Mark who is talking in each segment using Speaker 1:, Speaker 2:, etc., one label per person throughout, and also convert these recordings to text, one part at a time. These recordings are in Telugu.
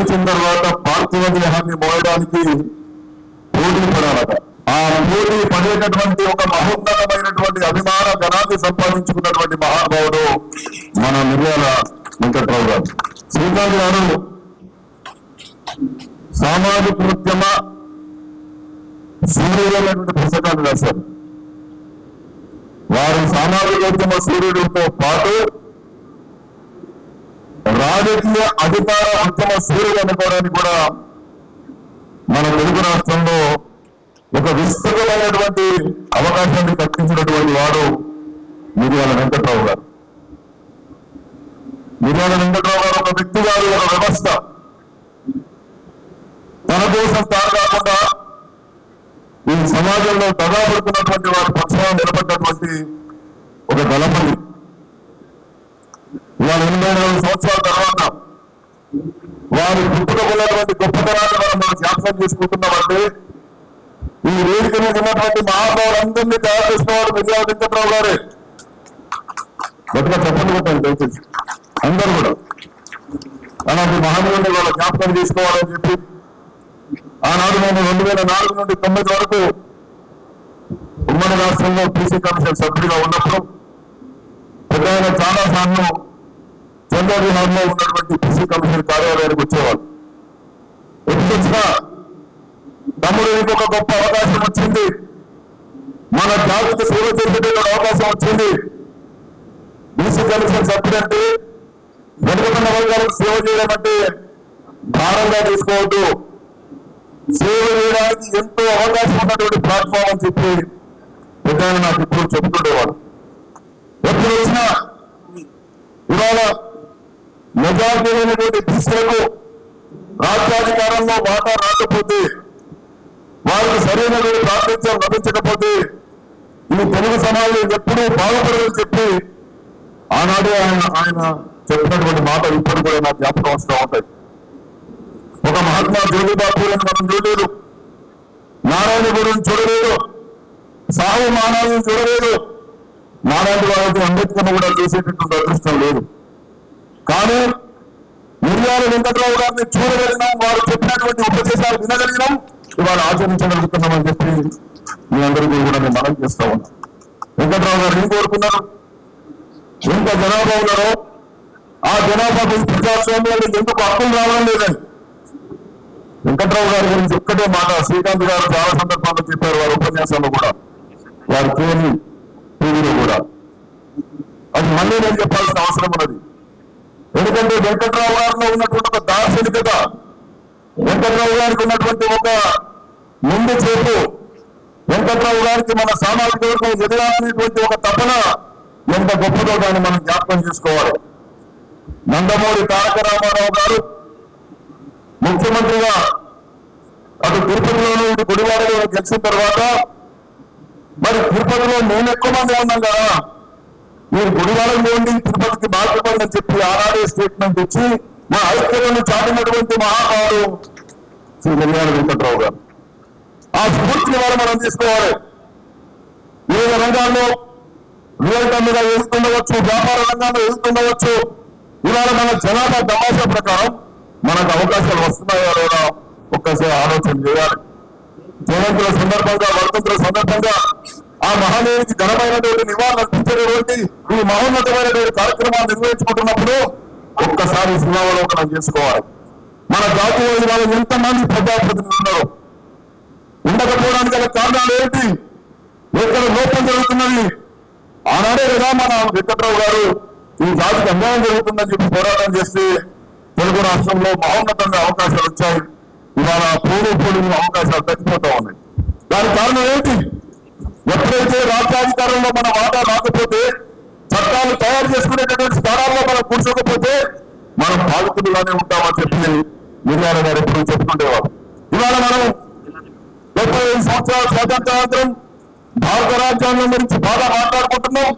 Speaker 1: వచ్చిన తర్వాత పార్థివ దేహాన్ని మోయడానికి పోటీ పడాలట. ఆ పోటీ పడేటటువంటి ఒక మహోన్నతమైనటువంటి అభిమాన గణాన్ని సంపాదించుకున్నటువంటి మహానుభావుడు మన నిర్యాల వెంకట్రావు గారు. శ్రీకాంత్ గారు సామాజిక ఉద్యమ సూర్యుడైనటువంటి పుస్తకాన్ని రాశారు. వారి సామాజిక ఉద్యమ సూర్యుడితో పాటు రాజకీయ అధికార ఉద్యమ సూర్యుడు అనుకోవడానికి కూడా మన తెలుగు రాష్ట్రంలో ఒక విస్తృతమైనటువంటి అవకాశాన్ని కల్పించినటువంటి వాడు మిర్యాల వెంకట్రావు గారు. మిర్యాల వెంకట్రావు గారు ఒక వ్యక్తి గారు ఒక వ్యవస్థ. తన కోసం తాను కాకుండా ఈ సమాజంలో దగాపడుతున్నటువంటి వారి పక్షాన్ని నిలబడ్డటువంటి ఒక దళపతి. ఇవాళ నాలుగు సంవత్సరాల తర్వాత వారి పుట్టుకున్నటువంటి గొప్పతనాన్ని మనం మనం జ్ఞాపకం చేసుకుంటున్నామంటే ఈ వేదిక మీద ఉన్నటువంటి మహానుభావులందరినీ తయారు చేసినవాడు మిర్యాల వెంకట్రావు గారే. గట్టిగా చెప్పండి కొట్టండి దయచేసి. అందరూ కూడా. అలాంటి మహానుభావుని వాళ్ళ జ్ఞాపకం చేసుకోవాలని చెప్పి ఆనాడు నేను రెండు వేల నాలుగు నుండి తొమ్మిది వరకు ఉమ్మడి రాష్ట్రంలో పీసీ కమిషన్ సభ్యుడిగా ఉన్నప్పుడు పెద్ద చాలా సార్లు చంద్రబాబులో ఉన్నటువంటి పీసీ కమిషన్ కార్యాలయానికి వచ్చేవాళ్ళు. ఎప్పుడు వచ్చినా తమ్ముడు ఇంకొక గొప్ప అవకాశం వచ్చింది. మన జాతికి సేవ చేసేటువంటి అవకాశం వచ్చింది. బీసీ కమిషన్ సభ్యుడంటే వెనుకబడిన వర్గాలకు సేవ చేయడం అంటే భారంగా తీసుకోవద్దు. సేవ చేయడానికి ఎంతో అవకాశం ఉన్నటువంటి ప్లాట్ఫామ్ అని చెప్పి పెద్దాయన నాకు ఇప్పుడు చెబుతుండేవాడు. ఎప్పుడు వచ్చినా ఇవాళ మెజార్టీ అయినటువంటి బీసీలకు రాజ్యాధికారంలో వాటా రాకపోతే వారికి సరైన ప్రాతినిధ్యం లభించకపోతే ఇది తెలుగు సమాజం ఎప్పుడూ బాగుపడదని చెప్పి ఆనాడే ఆయన ఆయన చెప్పినటువంటి మాట ఇప్పుడు కూడా నాకు జ్ఞాపకం వస్తూ ఉంటాయి. ఒక మహాత్మా జ్యోతిబా పూలను మనం చూడలేదు. నారాయణ గురుని చూడలేదు. సాహు మానవుని చూడలేదు. నారాయణ వాళ్ళకి అంబేద్కర్ కూడా చేసేటటువంటి అదృష్టం లేదు. కానీ మిర్యాల వెంకట్రావు గారిని చూడగలిగినాం వారు చెప్పినటువంటి ఉపదేశాలు వినగలిగినాం ఇవాళ ఆచరించగలుగుతున్నామని చెప్పి మీ అందరికీ కూడా నేను మనం చేస్తా ఉన్నాం. వెంకట్రావు గారు ఏం కోరుకున్నారు? ఎంత జనాభా ఉన్నారో ఆ జనాభా ఈ ఎందుకు హక్కులు రావడం లేదని. వెంకట్రావు గారి గురించి ఒక్కటే మాట శ్రీకాంత్ గారు చాలా సందర్భాల్లో చెప్పారు వారి ఉపన్యాసంలో కూడా. వారి కేని టీవీలో కూడా. అది మళ్ళీ నేను చెప్పాల్సిన అవసరం ఉన్నది. ఎందుకంటే వెంకట్రావు గారిలో ఉన్నటువంటి ఒక దార్శనికత వెంకట్రావు గారికి ఉన్నటువంటి ఒక ముందు చూపు వెంకట్రావు గారికి మన సామాజిక వర్గం ఎదగాలనేటువంటి ఒక తపన ఎంత గొప్పదో దాన్ని మనం జ్ఞాపకం చేసుకోవాలి. నందమూరి తారక రామారావు గారు ముఖ్యమంత్రిగా అటు తిరుపతిలోనూ ఇటు గుడివాడలో గెలిచిన తర్వాత మరి తిరుపతిలో మేము ఎక్కువ మంది ఉన్నాం కదా మీరు గుడివాడకు పోండి తిరుపతికి బాధ్యపడని చెప్పి ఆనాడే స్టేట్మెంట్ ఇచ్చి మా ఐక్యతను చాటినటువంటి మహానుభావుడు శ్రీ కళ్యాణ వెంకట్రావు గారు. ఆ స్ఫూర్తిని వాళ్ళు మనం తీసుకోవాలి. వివిధ రంగాల్లో రియల్ మీద ఎదుగుతుండవచ్చు వ్యాపార రంగాల్లో ఎదుగుతుండవచ్చు ఇవాళ మన జనాభా తమాషా ప్రకారం మనకు అవకాశాలు వస్తున్నాయో లేదా ఒక్కసారి ఆలోచన చేయాలి. జయంతుల సందర్భంగా వర్ధంతుల సందర్భంగా ఆ మహాదేవికి ఘనమైనటువంటి నివాళులు అర్పించేటువంటి ఈ మహోన్నతమైనటువంటి కార్యక్రమాలు నిర్వహించుకుంటున్నప్పుడు ఒక్కసారి శిలావలోకనం చేసుకోవాలి. మన జాతీయ ఇవాళ ఎంతమంది ప్రజాప్రతినిధులు ఉన్నారు. ఉండకపోవడానికి గల కారణాలు ఏంటి ఎక్కడ లోపం జరుగుతున్నది? ఆనాడే కదా మన వెంకట్రావు గారు ఈ జాతికి అన్యాయం జరుగుతుందని చెప్పి పోరాటం చేస్తే తెలుగు రాష్ట్రంలో మహోన్నతంగా అవకాశాలు వచ్చాయి. ఇవాళ పూర్వ పూర్వ అవకాశాలు తగ్గిపోతా ఉన్నాయి. దానికి కారణం ఏంటి ఎప్పుడైతే రాజ్యాధికారంలో మన వాటా రాకపోతే చట్టాలు తయారు చేసుకునేటటువంటి స్థానాల్లో మనం కూర్చోకపోతే మనం బాధితులుగానే ఉంటామని చెప్పి నిర్యాల గారు ఎప్పుడు చెప్తుండేవారు ఇవాళ మనం డెబ్బై ఐదు సంవత్సరాల స్వాతంత్రానంతరం భారత రాజ్యాంగం గురించి బాగా మాట్లాడుకుంటున్నాం.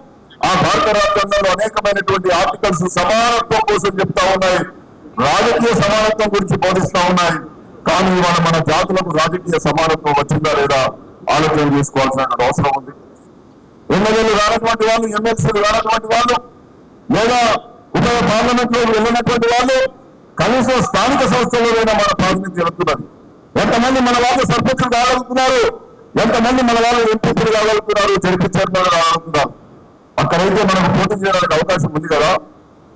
Speaker 1: ఆ భారత రాజ్యాంగంలో అనేకమైనటువంటి ఆర్టికల్స్ సమానత్వం కోసం చెప్తా ఉన్నాయి. రాజకీయ సమానత్వం గురించి బోధిస్తా ఉన్నాయి. కానీ ఇవాళ మన జాతులకు రాజకీయ సమానత్వం వచ్చిందా లేదా? ఆలోచన చేసుకోవాల్సిన అవసరం ఉంది. ఎమ్మెల్యేలు రానటువంటి వాళ్ళు ఎమ్మెల్సీలు రానటువంటి వాళ్ళు లేదా ఉభయ పార్లమెంట్లో వెళ్ళినటువంటి వాళ్ళు కనీసం స్థానిక సంస్థల్లోనైనా మన ప్రాతినిధ్యం వెళ్తున్నది ఎంతమంది మన వాళ్ళు సర్పంచులు కాగలుగుతున్నారు ఎంతమంది మన వాళ్ళు ఎంపీలు కాగలుగుతున్నారు జరిపి చైర్మన్ కాగలుగుతున్నారు. అక్కడైతే మనకు పోటీ చేయడానికి అవకాశం ఉంది కదా.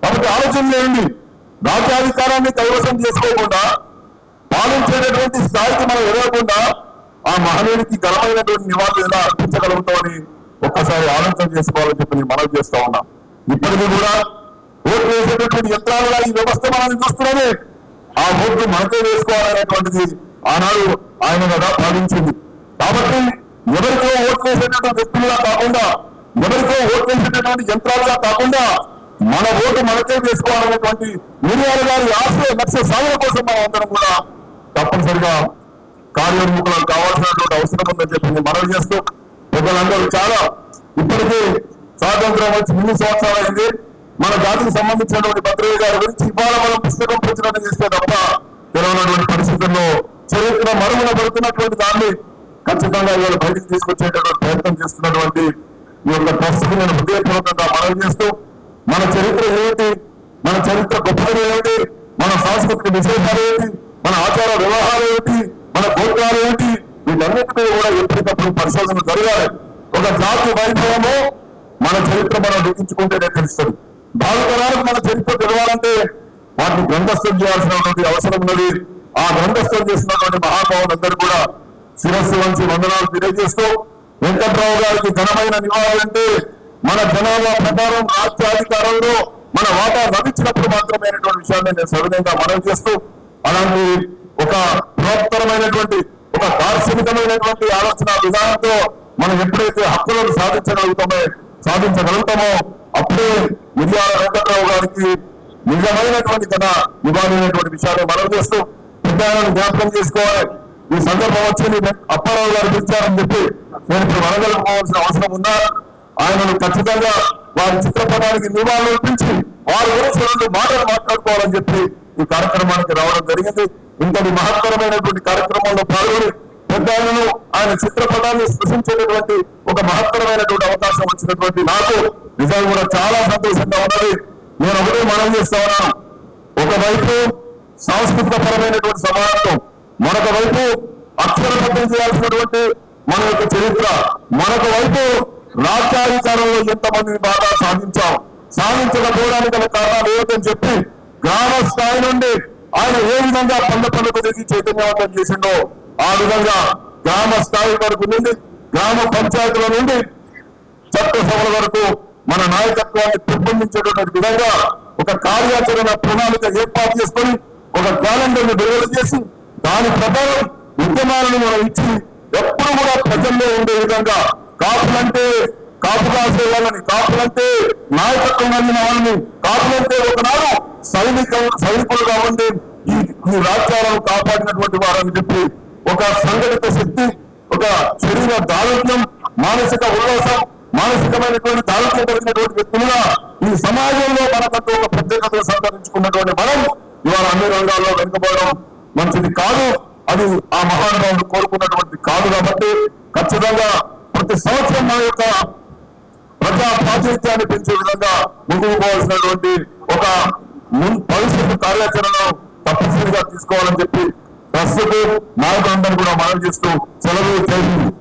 Speaker 1: కాబట్టి ఆలోచన చేయండి. రాజ్యాధికారాన్ని కైవసం చేసుకోకుండా పాలించేటటువంటి స్థాయికి మనం ఎదగకుండా ఆ మహనీయుడికి ఘనమైనటువంటి నివాళులు ఎలా అర్పించగలుగుతామని ఒక్కసారి ఆలోచన చేసుకోవాలని చెప్పి నేను మనవి చేస్తా ఉన్నా. ఇప్పటికీ కూడా ఓట్లు వేసేటటువంటి యంత్రాలుగా ఈ వ్యవస్థ మనల్ని చూస్తున్నామే ఆ ఓట్లు మనకే వేసుకోవాలనేటువంటిది ఆనాడు ఆయన కదా భావించింది. కాబట్టి ఎవరికో ఓట్లు వేసేటటువంటి వ్యక్తులుగా కాకుండా ఎవరికో ఓట్లు వేసేటటువంటి యంత్రాలుగా కాకుండా మన ఓటు మనకే వేసుకోవాలనేటువంటి మిరియాల గారి ఆశ లక్ష్య సాధన కోసం మనం అందరం కూడా తప్పనిసరిగా కార్యోన్ముఖులకు కావాల్సినటువంటి అవసరం ఉందని చెప్పి మనవి చేస్తూ ప్రజలందరూ చాలా ఇప్పటికీ స్వాతంత్రం వచ్చి మూడు సంవత్సరాలు అయింది? మన జాతికి సంబంధించినటువంటి భద్రయ్య గారి గురించి ఇవాళ మనం పుస్తకం ప్రచురణ చేస్తే తప్ప తెలవనటువంటి పరిస్థితుల్లో చరిత్ర మరుగున పడుతున్నటువంటి దాన్ని ఖచ్చితంగా ఇవాళ బయటికి తీసుకొచ్చేటటువంటి ప్రయత్నం చేస్తున్నటువంటి ఈ యొక్క ట్రస్ట్కి నేను హృదయపూర్వకంగా మనవి చేస్తూ మన చరిత్ర ఏమిటి? మన చరిత్ర గొప్పది ఏమిటి? మన సాంస్కృతిక విశేషాలు ఏమిటి? మన ఆచార వ్యవహారాలు ఏమిటి? మన గోత్రాలు ఏంటి? వీటన్నిటిపై కూడా ఎప్పటికప్పుడు పరిశోధన జరగాలి. ఒక జాతి వైభవము మన చరిత్ర మనం లెక్కించుకుంటేనే తెలుస్తుంది. భావితరాలకు మన చరిత్ర తెలవాలంటే వాటిని గ్రంథస్థం చేయాల్సినటువంటి అవసరం ఉన్నది. ఆ గ్రంథస్థం చేసినటువంటి మహాభావులందరూ కూడా శిరస్సు వంచి వందనాలు తెలియజేస్తూ వెంకట్రావు గారికి ఘనమైన నివాళులంటే మన జనాభా ప్రకారం రాజ్యాధికారంలో మన వాటా లభించినప్పుడు మాత్రమే విషయాన్ని నేను సవినయంగా మనవి చేస్తూ అలాంటి ఒక బృహత్తరమైనటువంటి ఒక దార్శనికమైనటువంటి ఆలోచన విధానంతో మనం ఎప్పుడైతే హక్కులను సాధించగలుగుతామో సాధించగలుగుతామో అప్పుడే మిర్యాల వెంకట్రావు గారికి నిజమైనటువంటి కథ ఇవ్వాలనేటువంటి విషయాన్ని మనం చేస్తూ పెద్దలను జ్ఞాపకం చేసుకోవాలి. ఈ సందర్భం వచ్చి అప్పారావు గారు పిలిచారని చెప్పి నేను ఇప్పుడు వనగలుపుకోవాల్సిన అవసరం ఉందా ఆయనను ఖచ్చితంగా వారి చిత్రపటానికి నివాళులు అర్పించి వారి గురించి మాటలు మాట్లాడుకోవాలని చెప్పి ఈ కార్యక్రమానికి రావడం జరిగింది. ఇంతటి మహత్తరమైనటువంటి కార్యక్రమంలో పాల్గొని పెద్దలను ఆయన చిత్రపటాన్ని సృష్టించేటటువంటి ఒక మహత్తరమైనటువంటి అవకాశం వచ్చినటువంటి నాకు నిజంగా కూడా చాలా సంతోషంగా ఉన్నది. నేను ఒకటే మనం చేస్తా ఉన్నాను. ఒకవైపు సాంస్కృతిక పరమైనటువంటి సమానత్వం మరొక వైపు అక్షరబద్ధం చేయాల్సినటువంటి మన యొక్క చరిత్ర మరొక వైపు రాజ్యాధికారంలో ఎంతమందిని బాగా సాధించాం. సాధించకపోవడానికి కారణాలు ఏమిటని చెప్పి గ్రామ స్థాయి నుండి ఆయన ఏ విధంగా పల్లె పండుగ దిగి చైతన్యవంతం చేసిండో ఆ విధంగా గ్రామ స్థాయి వరకు నుండి గ్రామ పంచాయతీల నుండి చట్టసభల వరకు మన నాయకత్వాన్ని పెంపొందించేటువంటి విధంగా ఒక కార్యాచరణ ప్రణాళిక ఏర్పాటు చేసుకొని ఒక క్యాలెండర్ను విడుదల చేసి దాని ప్రకారం ఉద్యమాలను మనం ఇచ్చి ఎప్పుడు కూడా ప్రజల్లో ఉండే విధంగా కాపులంటే కాపు కాసే వాళ్ళని కాపులంటే నాయకత్వం అందిన వాళ్ళని కాపులంటే ఒకనాడు సైనిక సైనికులుగా ఉండే ఈ ఈ రాజ్యాలను కాపాడినటువంటి వారని చెప్పి ఒక సంఘటిత శక్తి ఒక శరీర దారుణ్యం మానసిక ఉల్లాసం మానసికమైనటువంటి దారుణ్యం కలిగినటువంటి వ్యక్తులుగా ఈ సమాజంలో మనకంటూ ఒక ప్రత్యేకతను సంతరించుకున్నటువంటి మనం ఇవాళ అన్ని రంగాల్లో వెనుకబడడం మంచిది కాదు. అది ఆ మహానుభావులు కోరుకున్నటువంటి కాదు కాబట్టి ఖచ్చితంగా ప్రతి సంవత్సరం మన యొక్క ప్రజా ప్రాతినిధ్యాన్ని పెంచే విధంగా ముందుకు పోవాల్సినటువంటి ఒక మున్- భవిష్యత్తు కార్యాచరణ తప్పనిసరిగా తీసుకోవాలని చెప్పి ప్రస్తుతం నాయకులందరూ కూడా మనవి చేస్తూ సెలవు చేసింది